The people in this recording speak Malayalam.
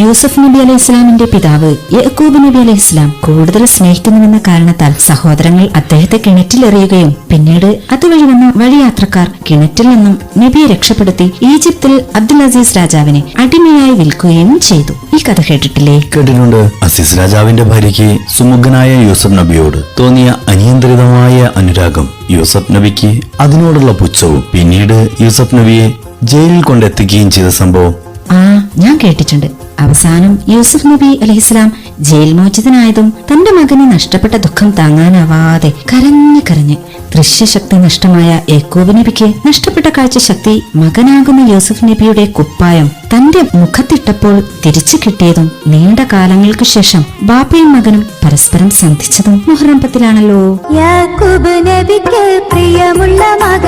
യൂസഫ് നബി അലൈഹി ഇസ്ലാമിന്റെ പിതാവ് യക്കൂബ് നബി അലൈഹി ഇസ്ലാം കൂടുതൽ സ്നേഹിക്കുന്നുവെന്ന കാരണത്താൽ സഹോദരങ്ങൾ അദ്ദേഹത്തെ കിണറ്റിലെറിയുകയും പിന്നീട് അതുവഴി വന്ന വഴിയാത്രക്കാർ കിണറ്റിൽ നിന്നും നബിയെ രക്ഷപ്പെടുത്തി ഈജിപ്തിൽ അബ്ദുൽ അസീസ് രാജാവിനെ അടിമയായി വിൽക്കുകയും ചെയ്തു. ഈ കഥ കേട്ടിട്ടില്ലേ? കേട്ടിട്ടുണ്ട്. അസീസ് രാജാവിന്റെ ഭാര്യയ്ക്ക് സുമുഖനായ യൂസഫ് നബിയോട് തോന്നിയ അനിയന്ത്രിതമായ അനുരാഗം യൂസഫ് നബിക്ക് അതിനോടുള്ള പുച്ഛവും. പിന്നീട് യൂസഫ് നബിയെ ജയിലിൽ കൊണ്ടെത്തിക്കുകയും ചെയ്ത സംഭവം ആ ഞാൻ കേട്ടിട്ടുണ്ട്. അവസാനം യൂസുഫ് നബി അലഹിസ്ലാം ജയിൽ മോചിതനായതും തന്റെ മകന് നഷ്ടപ്പെട്ട ദുഃഖം താങ്ങാനാവാതെ കരഞ്ഞു കരഞ്ഞ് ദൃശ്യശക്തി നഷ്ടമായ യേക്കൂബ് നബിക്ക് നഷ്ടപ്പെട്ട കാഴ്ച കാഴ്ചശക്തി മകനാകുന്ന യൂസുഫ് നബിയുടെ കുപ്പായം തന്റെ മുഖത്തിട്ടപ്പോൾ തിരിച്ചു കിട്ടിയതും നീണ്ട കാലങ്ങൾക്ക് ശേഷം ബാപ്പയും മകനും പരസ്പരം സന്ധിച്ചതും മുഹറം പത്തിലാണല്ലോ. യാക്കൂബ് നബിക്ക് പ്രിയമുള്ള വരവായി